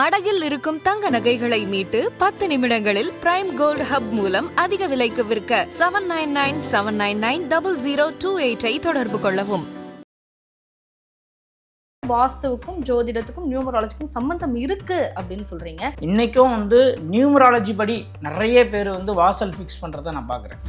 அடகில் இருக்கும் தங்க நகைகளை மீட்டு பத்து நிமிடங்களில் பிரைம் கோல்ட் ஹப் மூலம் அதிக விலைக்கு விற்க seven nine nine seven nine nine double zero two எயிட்டை தொடர்பு கொள்ளவும். வாஸ்துவுக்கும் ஜோதிடத்துக்கும் நியூமராலஜிக்கும் சம்பந்தம் இருக்கு அப்படின்னு சொல்றீங்க. இன்றைக்கும் வந்து நியூமராலஜி படி நிறைய பேர் வந்து வாசல் ஃபிக்ஸ் பண்ணுறதை நான் பார்க்குறேன்.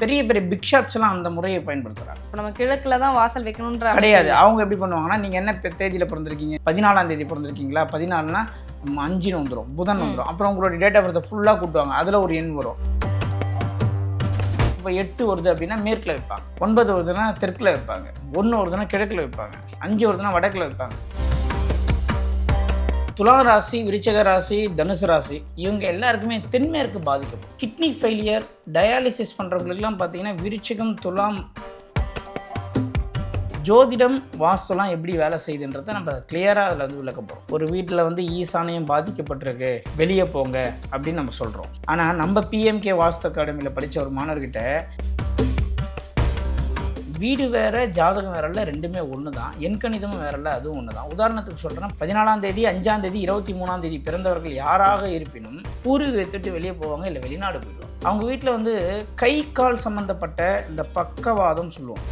பெரிய பெரிய பிக் ஷாட்ஸ்லாம் அந்த முறையை பயன்படுத்துகிறாங்க இப்போ நம்ம கிழக்குல தான் வாசல் வைக்கணுன்ற கிடையாது. அவங்க எப்படி பண்ணுவாங்கன்னா நீங்கள் என்ன தேதியில பிறந்திருக்கீங்க? பதினாலாம் தேதி பிறந்திருக்கீங்களா? பதினாலுனா அஞ்சுன்னு வந்துடும் புதன் வந்துடும் அப்புறம் உங்களோட டேட் ஆஃப் பர்த்தை ஃபுல்லாக கூட்டுவாங்க. அதில் ஒரு எண் வரும். இப்போ எட்டு வருது அப்படின்னா மேற்கில் வைப்பாங்க. ஒன்பது வருதுன்னா தெற்கில் வைப்பாங்க. ஒன்று வருதுன்னா கிழக்கில் வைப்பாங்க. அஞ்சு வருதுன்னா வடக்கில் வைப்பாங்க. துலா ராசி விருச்சக ராசி தனுசு ராசி இவங்க எல்லாருக்குமே தென்மேற்கு பாதிக்கப்படும் கிட்னி ஃபெயிலியர் டயாலிசிஸ் பண்ணுறவங்களுக்குலாம் பார்த்தீங்கன்னா விருச்சகம் துலாம் ஜோதிடம் வாஸ்துலாம் எப்படி வேலை செய்யுதுன்றதை நம்ம கிளியராக அதில் வந்து விளக்க போகிறோம் ஒரு வீட்டில் வந்து ஈசானியம் பாதிக்கப்பட்டிருக்கு வெளியே போங்க அப்படின்னு நம்ம சொல்கிறோம் ஆனால் நம்ம பிஎம்கே வாஸ்து அகாடமியில் படித்த ஒரு மாணவர்கிட்ட வீடு வேற ஜாதகம் வேறல்ல ரெண்டுமே ஒன்று தான் என் கணிதமும் வேறல்ல அதுவும் ஒன்று தான் உதாரணத்துக்கு சொல்கிறேன் பதினாலாம் தேதி அஞ்சாம் தேதி இருபத்தி மூணாம் தேதி பிறந்தவர்கள் யாராக இருப்பினும் பூர்வீகத்தை விட்டு வெளியே போவாங்க இல்லை வெளிநாடு போயிடுவாங்க. அவங்க வீட்டில் வந்து கை கால் சம்மந்தப்பட்ட இந்த பக்கவாதம் சொல்லுவோம்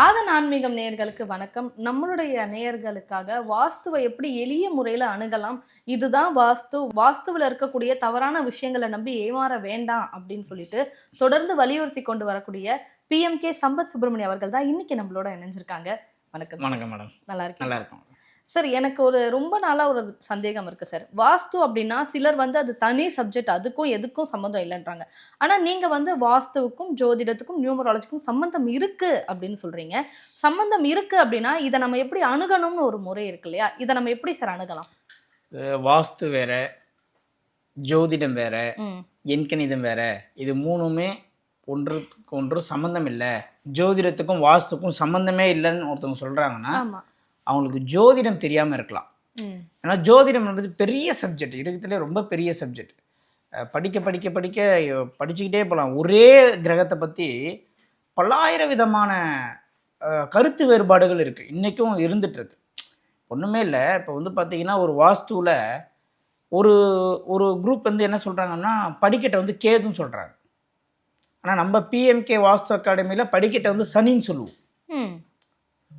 ஆதன் ஆன்மீகம் நேயர்களுக்கு வணக்கம். நம்மளுடைய நேயர்களுக்காக வாஸ்துவை எப்படி எளிய முறையில் அணுகலாம்? இதுதான் வாஸ்து. வாஸ்துவில் இருக்கக்கூடிய தவறான விஷயங்களை நம்பி ஏமாற வேண்டாம் அப்படின்னு சொல்லிட்டு தொடர்ந்து வலியுறுத்தி கொண்டு வரக்கூடிய பிஎம்கே சம்பத் சுப்பிரமணியம் அவர்கள் தான் இன்னைக்கு நம்மளோட இணைஞ்சிருக்காங்க. வணக்கம். வணக்கம் மேடம். நல்லா இருக்கீங்க நல்லா இருக்கும். சார் எனக்கு ஒரு ரொம்ப நாளா ஒரு சந்தேகம் இருக்கு சார். வாஸ்து அப்படின்னா சிலர் வந்து அது தனி சப்ஜெக்ட் அதுக்கும் எதுக்கும் சம்மந்தம் இல்லைன்றாங்க. ஆனா நீங்க வந்து வாஸ்துவுக்கும் ஜோதிடத்துக்கும் நியூமராலஜிக்கும் சம்பந்தம் இருக்கு அப்படின்னு சொல்றீங்க. சம்பந்தம் இருக்கு அப்படின்னா இதை நம்ம எப்படி அணுகணும்னு ஒரு முறை இருக்கு இல்லையா? இதை நம்ம எப்படி சார் அணுகலாம்? வாஸ்து வேற ஜோதிடம் வேற எண்கணிதம் வேற இது மூணுமே ஒன்றுக்கு ஒன்று சம்மந்தம் இல்லை. ஜோதிடத்துக்கும் வாஸ்துக்கும் சம்மந்தமே இல்லைன்னு ஒருத்தவங்க சொல்கிறாங்கன்னா அவங்களுக்கு ஜோதிடம் தெரியாமல் இருக்கலாம். ஏன்னா ஜோதிடம் என்பது பெரிய சப்ஜெக்ட் இருக்கிறதுலே ரொம்ப பெரிய சப்ஜெக்ட் படிக்க படிக்க படிக்க படிச்சுக்கிட்டே போகலாம் ஒரே கிரகத்தை பற்றி பல்லாயிரம் விதமான கருத்து வேறுபாடுகள் இருக்குது இன்றைக்கும் இருந்துகிட்ருக்கு ஒன்றுமே இல்லை. இப்போ வந்து பார்த்தீங்கன்னா ஒரு வாஸ்துவில் ஒரு ஒரு குரூப் வந்து என்ன சொல்கிறாங்கன்னா படிக்கட்டை வந்து கேதுன்னு சொல்கிறாங்க ஆனால் நம்ம பிஎம்கே வாஸ்து அகாடமியில் படிக்கட்டை வந்து சனின்னு சொல்லுவோம்.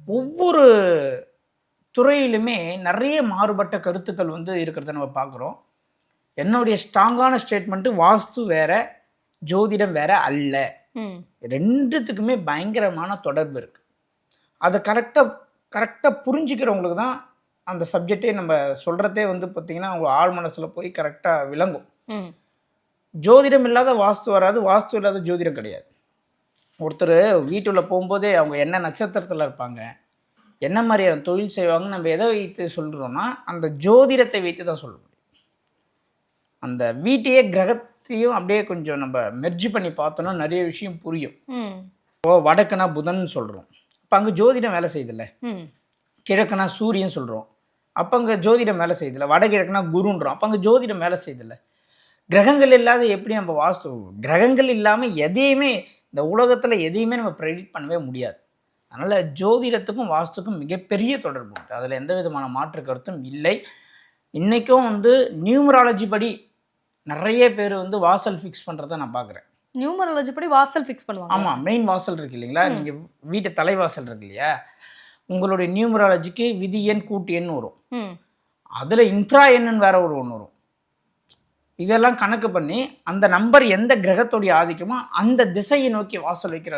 ஒவ்வொரு துறையிலுமே நிறைய மாறுபட்ட கருத்துக்கள் வந்து இருக்கிறத நம்ம பார்க்குறோம். என்னுடைய ஸ்ட்ராங்கான ஸ்டேட்மெண்ட்டு வாஸ்து வேற ஜோதிடம் வேற அல்ல. ரெண்டுத்துக்குமே பயங்கரமான தொடர்பு இருக்குது அதை கரெக்டாக கரெக்டாக புரிஞ்சுக்கிறவங்களுக்கு தான் அந்த சப்ஜெக்டே நம்ம சொல்கிறதே வந்து பார்த்திங்கன்னா அவங்க ஆழ் மனசில் போய் கரெக்டாக விளங்கும். ஜோதிடம் இல்லாத வாஸ்து வராது வாஸ்து இல்லாத ஜோதிடம் கிடையாது. ஒருத்தர் வீட்டுள்ள போகும்போதே அவங்க என்ன நட்சத்திரத்தில் இருப்பாங்க என்ன மாதிரியான தொழில் செய்வாங்கன்னு நம்ம எதை வைத்து சொல்கிறோம்னா அந்த ஜோதிடத்தை வைத்து தான் சொல்ல முடியும். அந்த வீட்டையே கிரகத்தையும் அப்படியே கொஞ்சம் நம்ம மெர்ஜி பண்ணி பார்த்தோன்னா நிறைய விஷயம் புரியும். இப்போ வடக்குனா புதன் சொல்கிறோம் அப்போ அங்கே ஜோதிடம் வேலை செய்யுதில்ல? கிழக்குனா சூரியன் சொல்கிறோம் அப்போ அங்கே ஜோதிடம் வேலை செய்யுதில்ல? வடகிழக்குனா குருன்றோம். அப்போ அங்கே ஜோதிடம் வேலை செய்யுதில்ல? கிரகங்கள் இல்லாத எப்படி நம்ம வாஸ்து கிரகங்கள் இல்லாமல் எதையுமே இந்த உலகத்தில் எதையுமே நம்ம ப்ரெடிக்ட் பண்ணவே முடியாது. அதனால் ஜோதிடத்துக்கும் வாஸ்துக்கும் மிகப்பெரிய தொடர்பு உண்டு. அதில் எந்த விதமான மாற்று கருத்தும் இல்லை. இன்றைக்கும் வந்து நியூமராலஜி படி நிறைய பேர் வந்து வாசல் ஃபிக்ஸ் பண்ணுறதை நான் பார்க்குறேன் நியூமராலஜி படி வாசல் ஃபிக்ஸ் பண்ணுவாங்க. ஆமாம் மெயின் வாசல் இருக்கு இல்லைங்களா? நீங்கள் வீட்டு தலைவாசல் இருக்கு இல்லையா? உங்களுடைய நியூமராலஜிக்கு விதி எண் கூட்டு எண் வரும். அதில் இன்ஃப்ரா எண்ணுன்னு வேற ஒரு ஒன்று வரும். இதெல்லாம் கணக்கு பண்ணி அந்த நம்பர் எந்த கிரகத்தோடைய ஆதிக்கமோ அந்த திசையை நோக்கி வாசல் வைக்கிற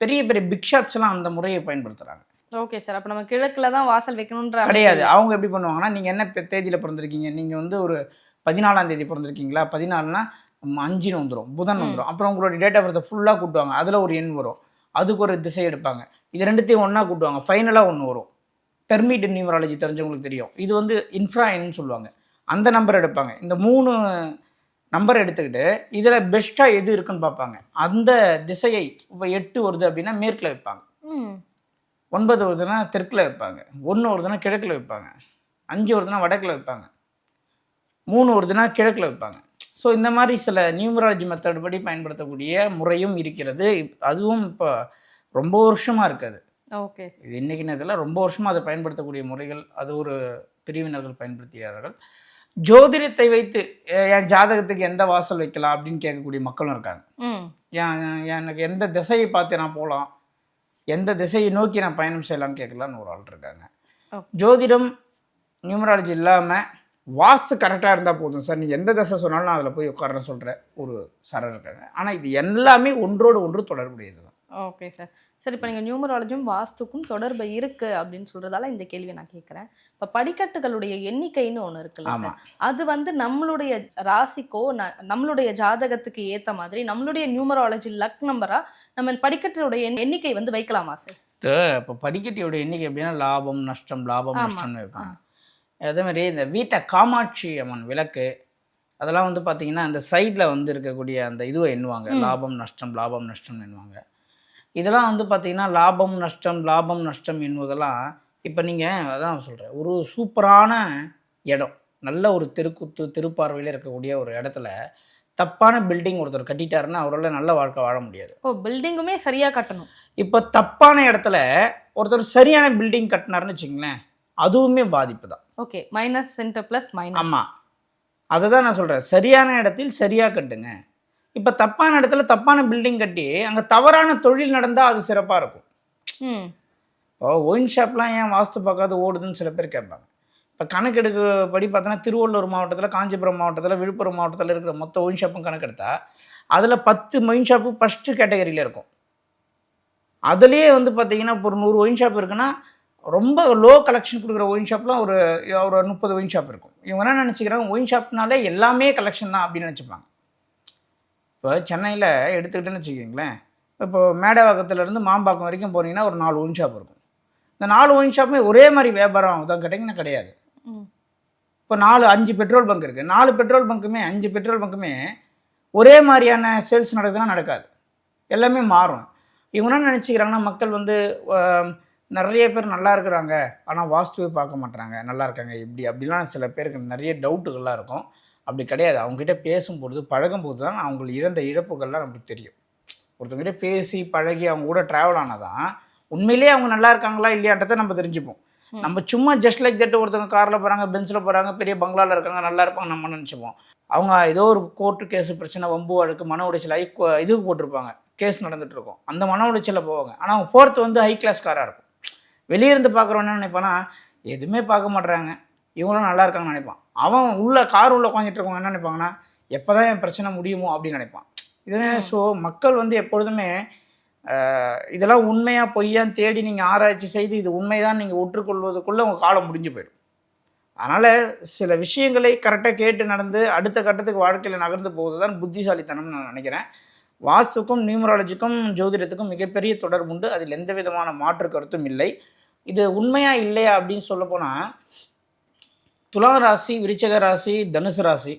பெரிய பெரிய பிக் ஷாட்ஸ்லாம் அந்த முறையை பயன்படுத்துகிறாங்க ஓகே சார் அப்போ நம்ம கிழக்குல தான் வாசல் வைக்கணுன்ற கிடையாது. அவங்க எப்படி பண்ணுவாங்கன்னா நீங்கள் என்ன தேதியில பிறந்திருக்கீங்க? நீங்கள் வந்து ஒரு பதினாலாம் தேதி பிறந்திருக்கீங்களா? பதினாலுனா அஞ்சுன்னு வந்துடும் புதன் வந்துடும் அப்புறம் உங்களோட டேட் ஆஃப் பர்த்தை ஃபுல்லாக கூட்டுவாங்க. அதில் ஒரு எண் வரும். அதுக்கு ஒரு திசை எடுப்பாங்க. இது ரெண்டுத்தையும் ஒன்றா கூட்டுவாங்க. ஃபைனலாக ஒன்று வரும். பெர்மிட் நியூமராலஜி தெரிஞ்சவங்களுக்கு தெரியும். இது வந்து இன்ஃப்ரா எண்னு சொல்லுவாங்க. அந்த நம்பர் எடுப்பாங்க. இந்த மூணு நம்பர் எடுத்துக்கிட்டு இதில் பெஸ்ட்டாக எது இருக்குன்னு பார்ப்பாங்க. அந்த திசையை இப்போ எட்டு வருது அப்படின்னா மேற்கில் வைப்பாங்க. ஒன்பது வருதுன்னா தெற்கில் வைப்பாங்க. ஒன்று வருதுன்னா கிழக்கில் வைப்பாங்க. அஞ்சு வருதுன்னா வடக்கில் வைப்பாங்க. மூணு வருதுன்னா கிழக்கில் வைப்பாங்க. ஸோ இந்த மாதிரி சில நியூமராலஜி மெத்தட் படி பயன்படுத்தக்கூடிய முறையும் இருக்கிறது. அதுவும் இப்போ ரொம்ப வருஷமாக இருக்குது ஓகே. இது இன்னைக்கு நேரத்தில் ரொம்ப வருஷமாக அதை பயன்படுத்தக்கூடிய முறைகள் அது ஒரு பிரிவினர்கள் பயன்படுத்தியார்கள் ஜோதிடத்தை வைத்து என் ஜாதகத்துக்கு எந்த வாசல் வைக்கலாம் அப்படின்னு கேட்கக்கூடிய மக்களும் இருக்காங்க. எனக்கு எந்த திசையை பார்த்து நான் போகலாம்? எந்த திசையை நோக்கி நான் பயணம் செய்யலாம்னு கேட்கலான்னு ஒரு ஆள் இருக்காங்க. ஜோதிடம் நியூமராலஜி இல்லாமல் வாஸ்து கரெக்டாக இருந்தால் போதும். சார் நீங்கள் எந்த திசை சொன்னாலும் நான் அதில் போய் உட்கார சொல்கிற ஒரு சாரர் இருக்காங்க. ஆனால் இது எல்லாமே ஒன்றோடு ஒன்று தொடர்புடையது தான். ஓகே சார் சரி இப்போ நீங்கள் நியூமராலஜியும் வாஸ்துக்கும் தொடர்பு இருக்கு அப்படின்னு சொல்றதால இந்த கேள்வியை நான் கேட்குறேன். இப்போ படிக்கட்டுகளுடைய எண்ணிக்கைன்னு ஒன்று இருக்குல்ல சார் அது வந்து நம்மளுடைய ராசிக்கோ ந- நம்மளுடைய ஜாதகத்துக்கு ஏத்த மாதிரி நம்மளுடைய நியூமராலஜி லக் நம்பரா நம்ம படிக்கட்டுடைய எண்- எண்ணிக்கை வந்து வைக்கலாமா சார் இப்போ படிக்கட்டியோட எண்ணிக்கை எப்படின்னா லாபம் நஷ்டம் லாபம். நஷ்டம்னு இருப்பாங்க அதே மாதிரி இந்த வீட்டை காமாட்சி அம்மன் விளக்கு அதெல்லாம் வந்து பார்த்தீங்கன்னா அந்த சைடில் வந்து இருக்கக்கூடிய அந்த இதுவை எண்ணுவாங்க. லாபம் நஷ்டம் லாபம் நஷ்டம்னு எண்ணுவாங்க. இதெல்லாம் வந்து பார்த்தீங்கன்னா லாபம் நஷ்டம் லாபம் நஷ்டம் என்பதெல்லாம் இப்போ நீங்கள் அதான் சொல்கிறேன் ஒரு சூப்பரான இடம். நல்ல ஒரு தெருக்குத்து திருப்பார்வையில் இருக்கக்கூடிய ஒரு இடத்துல தப்பான பில்டிங் ஒருத்தர் கட்டிட்டாருன்னா அவரால் நல்ல வாழ்க்கை வாழ முடியாது. ஓ பில்டிங்குமே சரியா கட்டணும். இப்போ தப்பான இடத்துல ஒருத்தர் சரியான பில்டிங் கட்டினாருன்னு வச்சுங்களேன் அதுவுமே பாதிப்பு தான். Okay minus centre plus minus ஆமாம் அதை தான் நான் சொல்கிறேன் சரியான இடத்தில் சரியாக கட்டுங்க. இப்போ தப்பான இடத்துல தப்பான பில்டிங் கட்டி அங்கே தவறான தொழில் நடந்தால் அது சிறப்பாக இருக்கும். இப்போ ஒயின் ஷாப்லாம் ஏன் வாஸ்து பார்க்காத ஓடுதுன்னு சில பேர் கேட்பாங்க. இப்போ கணக்கெடுக்க படி பார்த்தோன்னா திருவள்ளூர் மாவட்டத்தில் காஞ்சிபுரம் மாவட்டத்தில் விழுப்புரம் மாவட்டத்தில் இருக்கிற மொத்த ஒயின் ஷாப்பும் கணக்கெடுத்தா அதில் பத்து ஒயின் ஷாப்பு ஃபஸ்ட்டு கேட்டகரியில் இருக்கும். அதுலேயே வந்து பார்த்தீங்கன்னா இப்போ ஒரு நூறு ஒயின் ஷாப் இருக்குன்னா ரொம்ப லோ கலெக்ஷன் கொடுக்குற ஒயின் ஷாப்லாம் ஒரு ஒரு முப்பது ஒயின் ஷாப் இருக்கும். இவங்க என்ன நினச்சிக்கிறாங்க? ஒயின் ஷாப்னாலே எல்லாமே கலெக்ஷன் தான் அப்படின்னு நினச்சிப்பாங்க. இப்போ சென்னையில் எடுத்துக்கிட்டேன்னு வச்சுக்கிங்களேன் இப்போ மேடவாக்கத்துலேருந்து மாம்பாக்கம் வரைக்கும் போனீங்கன்னா ஒரு நாலு ஒயின் ஷாப் இருக்கும். இந்த நாலு ஒயின் ஷாப்புமே ஒரே மாதிரி வியாபாரம் ஆகுதான் கேட்டிங்கன்னா கிடையாது. இப்போ நாலு அஞ்சு பெட்ரோல் பங்க் இருக்குது நாலு பெட்ரோல் பங்க்குமே அஞ்சு பெட்ரோல் பங்க்குமே ஒரே மாதிரியான சேல்ஸ் நடக்குதுன்னா நடக்காது. எல்லாமே மாறும். இவங்க என்ன நினச்சிக்கிறாங்கன்னா மக்கள் வந்து நிறைய பேர் நல்லா இருக்கிறாங்க ஆனால் வாஸ்துவே பார்க்க மாட்றாங்க. நல்லா இருக்காங்க இப்படி அப்படிலாம் சில பேருக்கு நிறைய டவுட்டுகள்லாம் இருக்கும். அப்படி கிடையாது. அவங்ககிட்ட பேசும்பொழுது பழகும்போது தான் அவங்களுக்கு இழந்த இழப்புகள்லாம் நமக்கு தெரியும். ஒருத்தவங்ககிட்ட பேசி பழகி அவங்க கூட ட்ராவல் ஆனாதான் உண்மையிலேயே அவங்க நல்லா இருக்காங்களா இல்லையான்றதை நம்ம தெரிஞ்சுப்போம். நம்ம சும்மா ஜஸ்ட் லைக் தட் ஒருத்தவங்க காரில் போகிறாங்க பென்ஸில் போகிறாங்க பெரிய பங்களாவில் இருக்காங்க நல்லா இருப்பாங்க நம்ம நினச்சிப்போம். அவங்க ஏதோ ஒரு கோர்ட்டு கேஸ் பிரச்சனை வம்பு வழக்கு மன உடைச்சல் ஐ இதுக்கு போட்டிருப்பாங்க. கேஸ் நடந்துட்டு இருக்கும். அந்த மன உடைச்சலில் போவாங்க. ஆனால் அவங்க போகிறது வந்து ஹை கிளாஸ் காராக இருக்கும். வெளியே இருந்து பார்க்குறவன் என்ன நினைப்பானா எதுவுமே பார்க்க மாட்றாங்க. இவங்களும் நல்லா இருக்காங்கன்னு நினைப்பான். அவன் உள்ள கார் உள்ள உட்காந்துட்டு இருக்கவங்க என்ன நினைப்பாங்கன்னா எப்போ தான் என் பிரச்சனை முடியுமோ அப்படின்னு நினைப்பான். இதுவே ஸோ மக்கள் வந்து எப்பொழுதுமே இதெல்லாம் உண்மையா பொய்யான்னு தேடி நீங்கள் ஆராய்ச்சி செய்து இது உண்மைதான் நீங்கள் ஒற்றுக்கொள்வதற்குள்ளே உங்கள் காலம் முடிஞ்சு போயிடும். அதனால் சில விஷயங்களை கரெக்டாக கேட்டு நடந்து அடுத்த கட்டத்துக்கு வாழ்க்கையில் நகர்ந்து போவது தான் புத்திசாலித்தனம்னு நான் நினைக்கிறேன். வாஸ்துக்கும் நியூமராலஜிக்கும் ஜோதிடத்துக்கும் மிகப்பெரிய தொடர்பு உண்டு அதில் எந்த விதமான மாற்று கருத்தும் இல்லை. இது உண்மையா இல்லையா அப்படின்னு சொல்ல போனால் துலா ராசி விருச்சக ராசி தனுசு ராசி.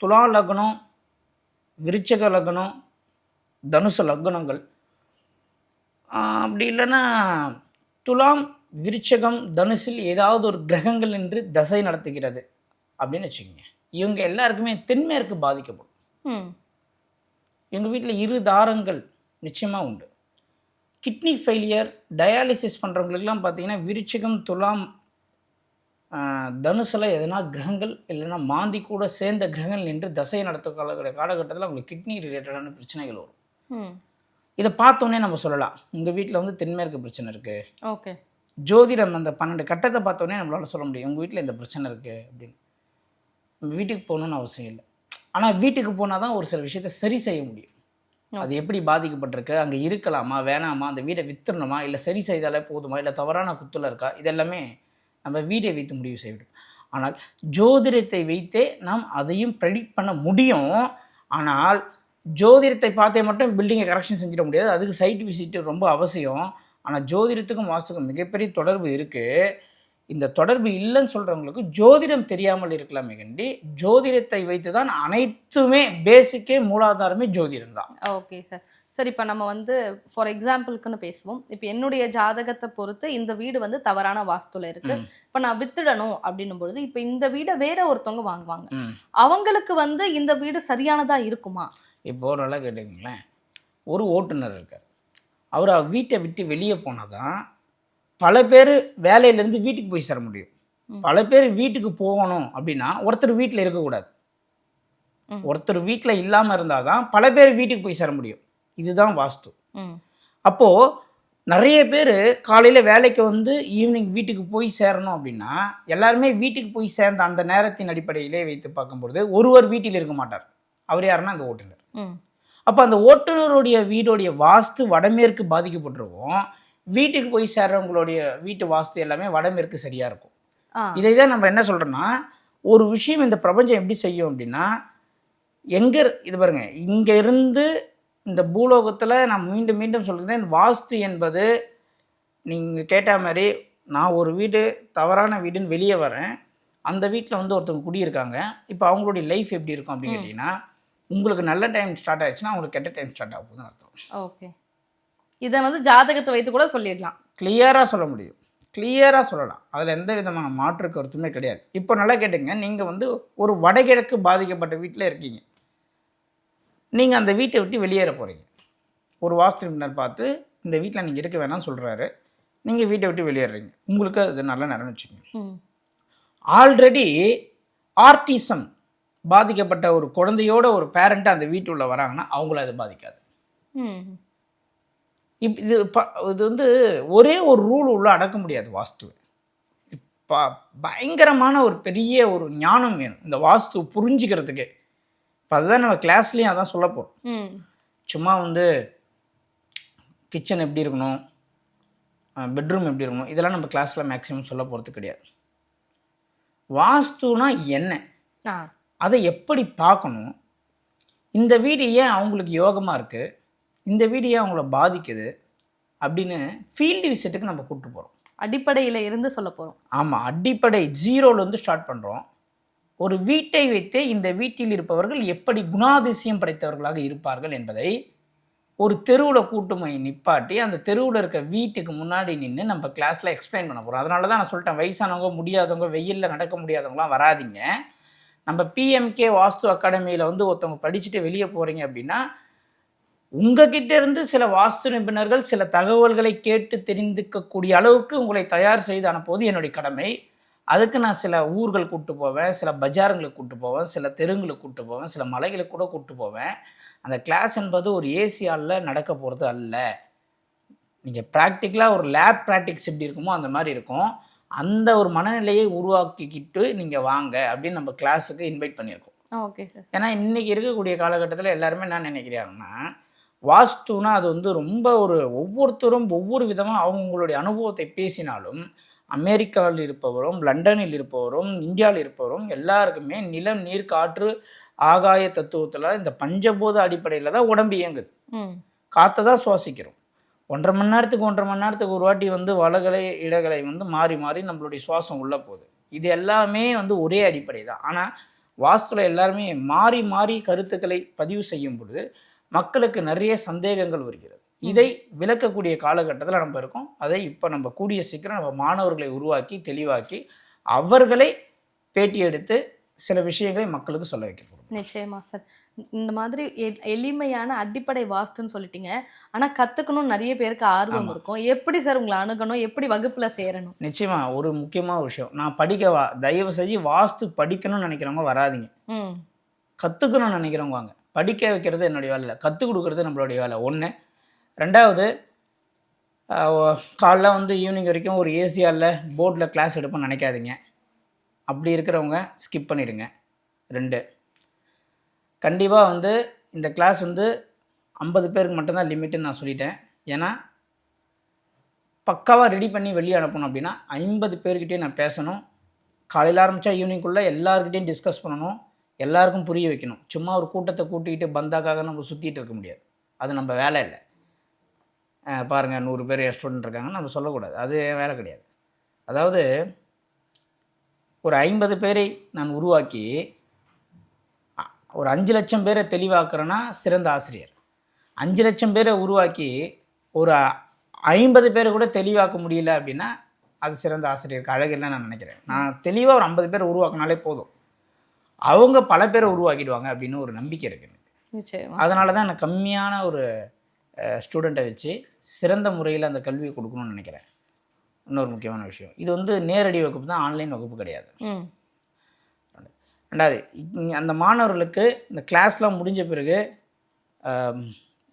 துலா லக்னம் விருச்சக லக்னம் தனுசு லக்னங்கள். அப்படி இல்லைன்னா துலாம் விருச்சகம் தனுசில் ஏதாவது ஒரு கிரகங்கள் என்று தசை நடத்துகிறது அப்படின்னு வச்சுக்கோங்க. இவங்க எல்லாருக்குமே தென்மேற்கு பாதிக்கப்படும். எங்கள் வீட்டில் இரு தாரங்கள் நிச்சயமாக உண்டு. கிட்னி ஃபெயிலியர் டயாலிசிஸ் பண்ணுறவங்களுக்குலாம் பார்த்தீங்கன்னா விருச்சிகம் துலாம் தனுசுல எதனா கிரகங்கள் இல்லைன்னா மாந்தி கூட சேர்ந்த கிரகங்கள் நின்று தசை நடத்த கால காலகட்டத்தில் அவங்களுக்கு கிட்னி ரிலேட்டடான பிரச்சனைகள் வரும். இதை பார்த்தோன்னே நம்ம சொல்லலாம். உங்கள் வீட்டில் வந்து தென்மேற்கு பிரச்சனை இருக்குது ஓகே. ஜோதிடம் அந்த பன்னெண்டு கட்டத்தை பார்த்தோன்னே நம்மளால சொல்ல முடியும். உங்கள் வீட்டில் இந்த பிரச்சனை இருக்குது அப்படின்னு. நம்ம வீட்டுக்கு போகணுன்னு அவசியம் இல்லை. ஆனால் வீட்டுக்கு போனால் தான் ஒரு சில விஷயத்தை சரி செய்ய முடியும். அது எப்படி பாதிக்கப்பட்டிருக்கு? அங்கே இருக்கலாமா? வேணாமா? அந்த வீடை வித்துடணுமா? இல்லை சரி செய்தாலே போதுமா? இல்லை தவறான குத்துல இருக்கா? இதெல்லாமே நம்ம வீடை வைத்து முடிவு செய்யணும் ஆனால் ஜோதிடத்தை வைத்தே நாம் அதையும் ப்ரெடிக்ட் பண்ண முடியும். ஆனால் ஜோதிடத்தை பார்த்தே மட்டும் பில்டிங்கை கரெக்ஷன் செஞ்சிட முடியாது. அதுக்கு சைட் விசிட் ரொம்ப அவசியம். ஆனால் ஜோதிடத்துக்கும் வாஸ்துக்கும் மிகப்பெரிய தொடர்பு இருக்குது இந்த தொடர்பு இல்லைன்னு சொல்கிறவங்களுக்கு ஜோதிடம் தெரியாமல் இருக்கலாமே கண்டி ஜோதிடத்தை வைத்து தான் அனைத்துமே பேசிக்கே மூலாதாரமே ஜோதிடம் தான் ஓகே சார் சரி இப்போ நம்ம வந்து ஃபார் எக்ஸாம்பிளுக்குன்னு பேசுவோம். இப்போ என்னுடைய ஜாதகத்தை பொறுத்து இந்த வீடு வந்து தவறான வாஸ்துல இருக்கு. இப்போ நான் வித்துடணும் அப்படின்னும் பொழுது இப்போ இந்த வீடை வேற ஒருத்தவங்க வாங்குவாங்க. அவங்களுக்கு வந்து இந்த வீடு சரியானதா இருக்குமா? இப்போ ஒரு நல்லா கேட்டுக்கங்களேன். ஒரு ஓட்டுநர் இருக்கார். அவர் வீட்டை விட்டு வெளியே போனால் தான் பல பேர் வேலையிலேருந்து வீட்டுக்கு போய் சேர முடியும். பல பேர் வீட்டுக்கு போகணும் அப்படின்னா ஒருத்தர் வீட்டில் இருக்கக்கூடாது. ஒருத்தர் வீட்டில் இல்லாமல் இருந்தால் தான் பல பேர் வீட்டுக்கு போய் சேர முடியும். இதுதான் வாஸ்து. அப்போது நிறைய பேர் காலையில் வேலைக்கு வந்து ஈவினிங் வீட்டுக்கு போய் சேரணும் அப்படின்னா எல்லாருமே வீட்டுக்கு போய் சேர்ந்த அந்த நேரத்தின் அடிப்படையிலே வைத்து பார்க்கும்பொழுது ஒருவர் வீட்டில் இருக்க மாட்டார். அவர் யாருன்னா அந்த ஓட்டுநர். அப்போ அந்த ஓட்டுநருடைய வீடுடைய வாஸ்து வடமேற்கு பாதிக்கப்பட்டிருக்கும். வீட்டுக்கு போய் சேர்றவங்களுடைய வீட்டு வாஸ்து எல்லாமே வடமேற்கு சரியாக இருக்கும். இதை தான் நம்ம என்ன சொல்கிறோன்னா ஒரு விஷயம் இந்த பிரபஞ்சம் எப்படி செய்யும் அப்படின்னா எங்கே இது பாருங்க இங்கே இருந்து இந்த பூலோகத்தில் நான் மீண்டும் மீண்டும் சொல்கிறேன் வாஸ்து என்பது நீங்கள் கேட்ட மாதிரி நான் ஒரு வீடு தவறான வீடுன்னு வெளியே வரேன். அந்த வீட்டில் வந்து ஒருத்தவங்க குடியிருக்காங்க. இப்போ அவங்களுடைய லைஃப் எப்படி இருக்கும் அப்படின்னு கேட்டிங்கன்னா உங்களுக்கு நல்ல டைம் ஸ்டார்ட் ஆயிடுச்சுன்னா அவங்களுக்கு கெட்ட டைம் ஸ்டார்ட் ஆகுதுன்னு அர்த்தம். ஓகே. இதை வந்து ஜாதகத்தை வைத்து கூட சொல்லிடலாம். கிளியராக சொல்ல முடியும். கிளியராக சொல்லலாம். அதில் எந்த விதமான மாற்று கருத்துமே கிடையாது. இப்போ நல்லா கேட்டுங்க நீங்கள் வந்து ஒரு வடகிழக்கு பாதிக்கப்பட்ட வீட்டில் இருக்கீங்க. நீங்கள் அந்த வீட்டை விட்டு வெளியேற போகிறீங்க ஒரு வாஸ்து நிபுணர் பார்த்து இந்த வீட்டில் நீங்கள் இருக்க வேணாம்னு சொல்கிறாரு நீங்கள் வீட்டை விட்டு வெளியேறீங்க. உங்களுக்கு அது நல்ல நேரம்னு வச்சுக்கோங்க. ஆல்ரெடி ஆர்டிசம் பாதிக்கப்பட்ட ஒரு குழந்தையோட ஒரு பேரண்ட் அந்த வீட்டுள்ள வராங்கன்னா அவங்கள அது பாதிக்காது. இப் இது இது வந்து ஒரே ஒரு ரூல் உள்ள அடக்க முடியாது வாஸ்து ப பயங்கரமான ஒரு பெரிய ஒரு ஞானம் வேணும். இந்த வாஸ்து புரிஞ்சுக்கிறதுக்கு. இப்போ அதுதான் நம்ம கிளாஸ்லேயும் அதான் சொல்ல போகிறோம் சும்மா வந்து கிச்சன் எப்படி இருக்கணும்? பெட்ரூம் எப்படி இருக்கணும்? இதெல்லாம் நம்ம கிளாஸில் மேக்ஸிமம் சொல்ல போகிறது கிடையாது. வாஸ்துனா என்ன? அதை எப்படி பார்க்கணும்? இந்த வீடு ஏன் அவங்களுக்கு யோகமாக இருக்குது இந்த வீடு ஏன் அவங்கள பாதிக்குது? அப்படின்னு ஃபீல்டு விசிட்டுக்கு நம்ம கூப்பிட்டு போகிறோம் அடிப்படையில இருந்து சொல்ல போறோம். ஆமாம் அடிப்படை ஜீரோலேருந்து ஸ்டார்ட் பண்ணுறோம் ஒரு வீட்டை வைத்தே இந்த வீட்டில் இருப்பவர்கள் எப்படி குணாதிசயம் படைத்தவர்களாக இருப்பார்கள் என்பதை ஒரு தெருவில் கூட்டுமை நிப்பாட்டி அந்த தெருவில் இருக்க வீட்டுக்கு முன்னாடி நின்று நம்ம கிளாஸில் எக்ஸ்பிளைன் பண்ண போகிறோம் அதனால தான் நான் சொல்லிட்டேன் வயசானவங்க முடியாதவங்க வெயிலில் நடக்க முடியாதவங்களாம் வராதீங்க. நம்ம பிஎம்கே வாஸ்து அகாடமியில் வந்து ஒருத்தவங்க படிச்சுட்டு வெளியே போகிறீங்க அப்படின்னா உங்ககிட்ட இருந்து சில வாஸ்து நிபுணர்கள் சில தகவல்களை கேட்டு தெரிந்துக்கக்கூடிய அளவுக்கு உங்களை தயார் செய்து அனுப்புவது என்னுடைய கடமை. அதுக்கு நான் சில ஊர்கள் கூட்டு போவேன் சில பஜாருங்களுக்கு கூட்டு போவேன் சில தெருங்களுக்கு கூட்டு போவேன் சில மலைகளுக்கு கூட கூட்டு போவேன். அந்த கிளாஸ் என்பது ஒரு ஏசி ஹாலில் நடக்க போகிறது அல்ல. நீங்கள் ப்ராக்டிக்கலாக ஒரு லேப் ப்ராக்டிக்ஸ் எப்படி இருக்குமோ அந்த மாதிரி இருக்கும். அந்த ஒரு மனநிலையை உருவாக்கிக்கிட்டு நீங்கள் வாங்க அப்படின்னு நம்ம கிளாஸுக்கு இன்வைட் பண்ணியிருக்கோம். ஓகே சார் ஏன்னா இன்றைக்கி இருக்கக்கூடிய காலகட்டத்தில் எல்லாருமே என்ன நினைக்கிறாங்கன்னா வாஸ்துனா அது வந்து ரொம்ப ஒரு ஒவ்வொருத்தரும் ஒவ்வொரு விதமாக அவங்களுடைய அனுபவத்தை பேசினாலும் அமெரிக்காவில் இருப்பவரும் லண்டனில் இருப்பவரும் இந்தியாவில் இருப்பவரும் எல்லாருக்குமே நிலம் நீர் காற்று ஆகாய தத்துவத்தில் இந்த பஞ்சபூத அடிப்படையில் தான் உடம்பு இயங்குது. காற்றை தான் சுவாசிக்கிறோம். ஒன்றரை மணி நேரத்துக்கு ஒன்றரை மணி நேரத்துக்கு ஒரு வாட்டி வந்து வளகலை இடகலை வந்து மாறி மாறி நம்மளுடைய சுவாசம் உள்ளே போகுது. இது எல்லாமே வந்து ஒரே அடிப்படை தான். ஆனால் வாஸ்துல எல்லாருமே மாறி மாறி கருத்துக்களை பதிவு செய்யும் பொழுது மக்களுக்கு நிறைய சந்தேகங்கள் வருகிறது. இதை விளக்கக்கூடிய காலகட்டத்தில் நம்ம இருக்கோம். அதை இப்போ நம்ம கூடிய சீக்கிரம் நம்ம மாணவர்களை உருவாக்கி தெளிவாக்கி அவர்களை பேட்டி எடுத்து சில விஷயங்களை மக்களுக்கு சொல்ல வைக்க போகிறோம் நிச்சயமா சார். இந்த மாதிரி எளிமையான அடிப்படை வாஸ்துன்னு சொல்லிட்டீங்க. ஆனா கத்துக்கணும் நிறைய பேருக்கு ஆர்வம் இருக்கும். எப்படி சார் உங்களை அணுகணும்? எப்படி வகுப்புல சேரணும்? நிச்சயமா ஒரு முக்கியமான விஷயம். நான் படிக்க வா தயவு செஞ்சு வாஸ்து படிக்கணும்னு நினைக்கிறவங்க வராதீங்க. கற்றுக்கணும்னு நினைக்கிறவங்க வாங்க. படிக்க வைக்கிறது என்னுடைய வேலை இல்லை. கற்றுக் கொடுக்குறது நம்மளுடைய வேலை. ஒன்று ரெண்டாவது காலைல வந்து ஈவினிங் வரைக்கும் ஒரு ஏசியாவில் போர்டில் கிளாஸ் எடுப்போம்னு நினைக்காதீங்க. அப்படி இருக்கிறவங்க ஸ்கிப் பண்ணிடுங்க. ரெண்டு கண்டிப்பாக வந்து இந்த கிளாஸ் வந்து ஐம்பது பேருக்கு மட்டும்தான் லிமிட்டுன்னு நான் சொல்லிட்டேன். ஏன்னா பக்காவாக ரெடி பண்ணி வெளியே அனுப்பணும் அப்படின்னா ஐம்பது பேர்கிட்டயும் நான் பேசணும். காலையில் ஆரம்பித்தா ஈவினிங்குள்ளே எல்லாருக்கிட்டையும் டிஸ்கஸ் பண்ணணும். எல்லாருக்கும் புரிய வைக்கணும். சும்மா ஒரு கூட்டத்தை கூட்டிகிட்டு பந்தாக்காக நம்ம சுற்றிட்டு இருக்க முடியாது. அது நம்ம வேலை இல்லை. அஹ் பாருங்க நூறு பேர் ஸ்டூடெண்ட் இருக்காங்க நம்ம சொல்லக்கூடாது. அது வேலை கிடையாது. அதாவது ஒரு ஐம்பது பேரை நான் உருவாக்கி ஒரு அஞ்சு லட்சம் பேரை தெளிவாக்குறேன்னா சிறந்த ஆசிரியர். அஞ்சு லட்சம் பேரை உருவாக்கி ஒரு ஐம்பது பேரை கூட தெளிவாக்க முடியல அப்படின்னா அது சிறந்த ஆசிரியருக்கு அழகில்லை நான் நினைக்கிறேன். நான் தெளிவாக ஒரு ஐம்பது பேரை உருவாக்குனாலே போதும். அவங்க பல பேரை உருவாக்கிடுவாங்க அப்படின்னு ஒரு நம்பிக்கை இருக்கு எனக்கு. நிச்சயமா. அதனால தான் எனக்கு கம்மியான ஒரு ஸ்டூடெண்ட்டை வச்சு சிறந்த முறையில் அந்த கல்வியை கொடுக்கணும்னு நினைக்கிறேன். இன்னொரு முக்கியமான விஷயம். இது வந்து நேரடி வகுப்பு தான் ஆன்லைன் வகுப்பு கிடையாது. ரெண்டாவது அந்த மாணவர்களுக்கு இந்த கிளாஸ்லாம் முடிஞ்ச பிறகு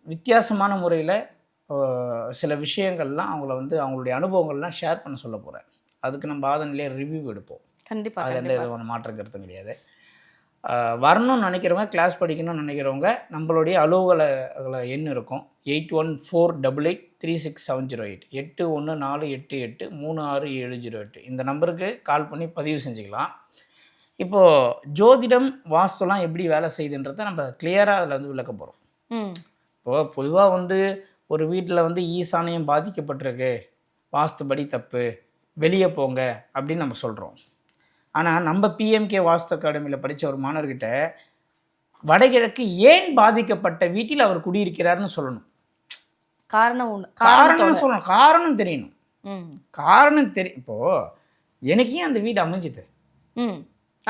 வித்தியாசமான முறையில் சில விஷயங்கள்லாம் அவங்கள வந்து அவங்களுடைய அனுபவங்கள்லாம் ஷேர் பண்ண சொல்ல போகிறேன் அதுக்கு நம்ம ஆதனிலே ரிவ்யூ எடுப்போம். கண்டிப்பா அதில் எந்த விதமான மாற்றம் கருத்தும் கிடையாது. வரணும்னு நினைக்கிறவங்க கிளாஸ் படிக்கணும்னு நினைக்கிறவங்க நம்மளுடைய அலுவலக எண் இருக்கும். Eight one four double eight three six seven zero eight. எட்டு ஒன்று நாலு எட்டு எட்டு மூணு ஆறு ஏழு ஜீரோ எட்டு. இந்த நம்பருக்கு கால் பண்ணி பதிவு செஞ்சுக்கலாம். இப்போது ஜோதிடம் வாஸ்துலாம் எப்படி வேலை செய்யுதுன்றதை நம்ம கிளியராக அதில் வந்து விளக்க போகிறோம் ம். இப்போ பொதுவாக வந்து ஒரு வீட்டில் வந்து ஈசானியம் பாதிக்கப்பட்டிருக்கு. வாஸ்துபடி தப்பு. வெளியே போங்க அப்படின்னு நம்ம சொல்கிறோம் ஆனால் நம்ம பிஎம்கே வாஸ்து அகாடமியில் படித்த ஒரு மாணவர்கிட்ட வடகிழக்கு ஏன் பாதிக்கப்பட்ட வீட்டில் அவர் குடியிருக்கிறாருன்னு சொல்லணும். காரணம் காரணம் சொல்லணும். காரணம் தெரியணும். காரணம் தெரியும் இப்போது எனக்கு ஏன் அந்த வீடு அமைஞ்சுது?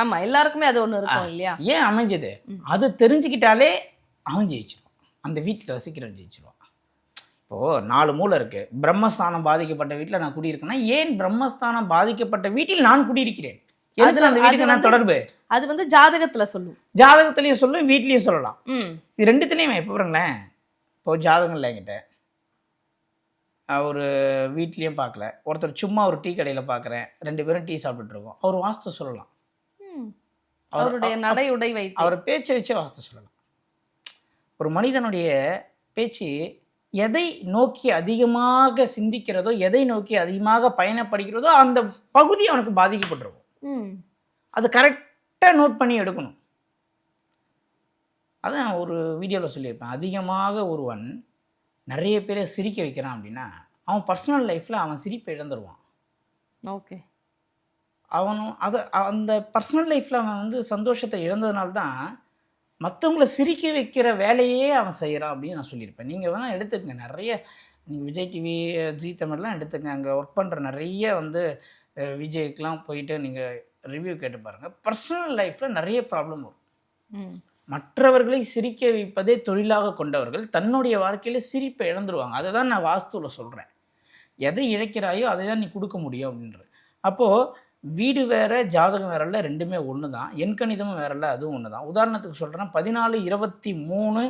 ஆமா எல்லாருக்குமே அது ஒண்ணு இருக்கும் இல்லையா? ஏன் அமைஞ்சது? அது தெரிஞ்சுக்கிட்டாலே அவன் ஜெயிச்சிருவான். அந்த வீட்டில் வசிக்கிறவன் ஜெயிச்சிருவான். இப்போது நாலு மூளை இருக்குது பிரம்மஸ்தானம் பாதிக்கப்பட்ட வீட்டில் நான் குடியிருக்கேன்னா ஏன் பிரம்மஸ்தானம் பாதிக்கப்பட்ட வீட்டில் நான் குடியிருக்கிறேன்? அதுல- அந்த வீட்டுக்கு தொடர்பு. அது வந்து ஜாதகத்துல சொல்லும். ஜாதகத்துலேயும் சொல்லும் வீட்லேயும் சொல்லலாம். இது ரெண்டுத்துலேயுமே இப்போ பாருங்களேன். இப்போ ஜாதகம் இல்லை என்கிட்ட ஒரு வீட்லேயும் பார்க்கல ஒருத்தர் சும்மா ஒரு டீ கடையில் பார்க்குறேன் ரெண்டு பேரும் டீ சாப்பிட்டுட்டு இருக்கோம். அவர் வாஸ்து சொல்லலாம். அவருடைய நடை உடை வைத்து. அவர் பேச்சை வச்சே வாஸ்து சொல்லலாம். ஒரு மனிதனுடைய பேச்சு எதை நோக்கி அதிகமாக சிந்திக்கிறதோ எதை நோக்கி அதிகமாக பயணப்படுகிறதோ அந்த பகுதி அவனுக்கு பாதிக்கப்பட்டிருக்கும். அது கரெக்டாக நோட் பண்ணி எடுக்கணும். அதான் ஒரு வீடியோவில் சொல்லியிருப்பேன். அதிகமாக ஒருவன் நிறைய பேரை சிரிக்க வைக்கிறான் அப்படின்னா அவன் பர்சனல் லைஃப்பில் அவன் சிரிப்பை இழந்துருவான். ஓகே. அவனும் அது அந்த பர்சனல் லைஃப்பில் அவன் வந்து சந்தோஷத்தை இழந்ததுனால தான் மற்றவங்கள சிரிக்க வைக்கிற வேலையே அவன் செய்கிறான் அப்படின்னு நான் சொல்லியிருப்பேன். நீங்கள் வேணால் எடுத்துக்கங்க. நிறைய நீங்கள் விஜய் டிவி ஜி தமிழ்லாம் எடுத்துக்கங்க அங்கே ஒர்க் பண்ணுற நிறைய வந்து விஜய்க்கெலாம் போயிட்டு நீங்கள் ரிவ்யூ கேட்டு பாருங்கள் பர்சனல் லைஃப்பில் நிறைய ப்ராப்ளம் வரும். மற்றவர்களை சிரிக்க வைப்பதே தொழிலாக கொண்டவர்கள் தன்னுடைய வாழ்க்கையில் சிரிப்பை இழந்துருவாங்க. அதை தான் நான் வாஸ்துவில் சொல்கிறேன் எதை இழைக்கிறாயோ அதை தான் நீ கொடுக்க முடியும் அப்படின்ற அப்போது வீடு வேற ஜாதகம் வேறல்ல ரெண்டுமே ஒன்று தான் எண்கணிதமும் வேறல்ல அதுவும் ஒன்று தான் உதாரணத்துக்கு சொல்கிறேன் பதினாலு இருபத்தி மூணு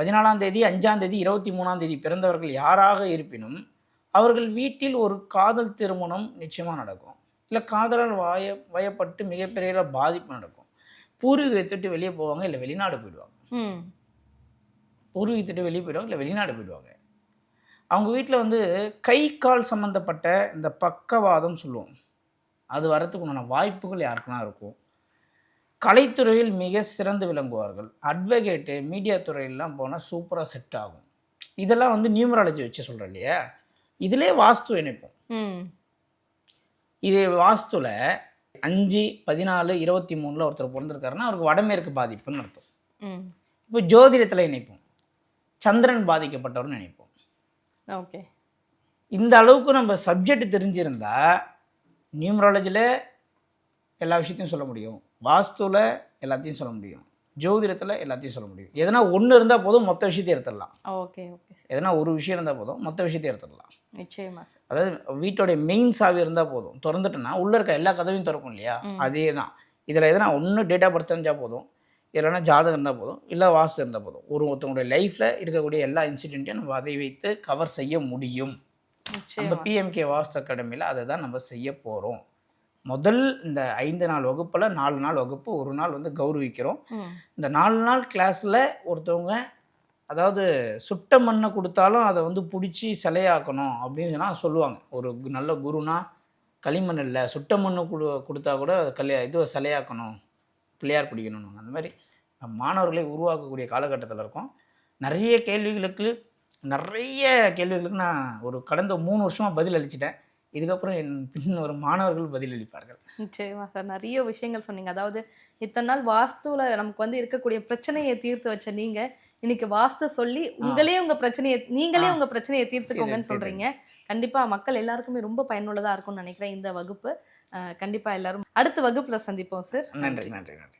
பதினாலாம் தேதி அஞ்சாம் தேதி இருபத்தி மூணாம் தேதி பிறந்தவர்கள் யாராக இருப்பினும் அவர்கள் வீட்டில் ஒரு காதல் திருமணம் நிச்சயமாக நடக்கும். இல்லை காதலால் வாய வயப்பட்டு மிகப்பெரிய பாதிப்பு நடக்கும். பூர்வீகத்தை விட்டு வெளியே போவாங்க இல்லை வெளிநாடு போயிடுவாங்க. ம். பூர்வீகத்தை விட்டு வெளியே போயிடுவாங்க இல்லை வெளிநாடு போயிடுவாங்க. அவங்க வீட்டில் வந்து கை கால் சம்மந்தப்பட்ட இந்த பக்கவாதம் சொல்லுவோம். அது வரத்துக்கு உண்டான வாய்ப்புகள் யாருக்குன்னா இருக்கும். கலைத்துறையில் மிக சிறந்து விளங்குவார்கள். அட்வொகேட்டு மீடியா துறையெல்லாம் போனால் சூப்பராக செட் ஆகும். இதெல்லாம் வந்து நியூமராலஜி வச்சு சொல்கிறேன் இல்லையா? இதிலே வாஸ்து இணைப்போம். இது வாஸ்துல அஞ்சு பதினாலு இருபத்தி மூணில் ஒருத்தர் பிறந்திருக்காருன்னா அவருக்கு வடமேற்கு பாதிப்புன்னு அர்த்தம். இப்போ ஜோதிடத்தில் இணைப்போம். சந்திரன் பாதிக்கப்பட்டவர்னு நினைப்போம் ஓகே. இந்த அளவுக்கு நம்ம சப்ஜெக்ட் தெரிஞ்சிருந்தா நியூமராலஜியில் எல்லா விஷயத்தையும் சொல்ல முடியும். வாஸ்துவில் எல்லாத்தையும் சொல்ல முடியும். ஜோதிடத்தில் எல்லாத்தையும் சொல்ல முடியும். எதனா ஒன்று இருந்தால் போதும் மொத்த விஷயத்தையும் எடுத்துடலாம். ஓகே ஓகே எதனா ஒரு விஷயம் இருந்தால் போதும் மொத்த விஷயத்தையும் எடுத்துடலாம். நிச்சயமா அதாவது வீட்டோடைய மெயின் சாவி இருந்தால் போதும். திறந்துட்டோன்னா உள்ளே இருக்க எல்லா கதவையும் திறக்கும் இல்லையா. அதே தான் இதில் எதனா ஒன்று டேட் ஆஃப் பர்த் தெரிஞ்சால் போதும் இல்லைன்னா ஜாதகம் இருந்தால் போதும். இல்லை வாஸ்து இருந்தால் போதும். ஒரு ஒருத்தவங்களுடைய லைஃப்பில் இருக்கக்கூடிய எல்லா இன்சிடென்ட்டையும் நம்ம அதை வைத்து கவர் செய்ய முடியும். நிச்சயமா. பிஎம்கே வாஸ்து அகாடமியில் அதை தான் நம்ம செய்ய போகிறோம் முதல் இந்த ஐந்து நாள் வகுப்பில் நாலு நாள் வகுப்பு ஒரு நாள் வந்து கௌரவிக்கிறோம். இந்த நாலு நாள் கிளாஸில் ஒருத்தவங்க அதாவது சுட்ட மண்ணை கொடுத்தாலும் அதை வந்து பிடிச்சி சிலையாக்கணும் அப்படின்னு சொன்னால் சொல்லுவாங்க. ஒரு நல்ல குருனா களிமண் இல்லை சுட்ட மண்ணு கொடு கொடுத்தா கூட அது கல்யா இது சிலையாக்கணும் பிள்ளையார் பிடிக்கணும் அந்த மாதிரி மாணவர்களை உருவாக்கக்கூடிய காலகட்டத்தில் இருக்கோம். நிறைய கேள்விகளுக்கு நிறைய கேள்விகளுக்கு நான் ஒரு கடந்த மூணு வருஷமாக பதில் அளிச்சிட்டேன். இதுக்கப்புறம் என் பின் ஒரு மாணவர்கள் பதில் அளிப்பார்கள். நிச்சயமா சார். நிறைய விஷயங்கள் சொன்னீங்க. அதாவது இத்தனை நாள் வாஸ்துல நமக்கு வந்து இருக்கக்கூடிய பிரச்சனையை தீர்த்து வச்ச நீங்க இன்னைக்கு வாஸ்து சொல்லி உங்களே உங்க பிரச்சனையை நீங்களே. உங்க பிரச்சனையை தீர்த்துக்கோங்கன்னு தீர்த்து- சொல்றீங்க. கண்டிப்பா மக்கள் எல்லாருக்குமே ரொம்ப பயனுள்ளதா இருக்கும்னு நினைக்கிறேன் இந்த வகுப்பு. கண்டிப்பா எல்லாரும் அடுத்த வகுப்புல சந்திப்போம் சார். நன்றி. நன்றி நன்றி.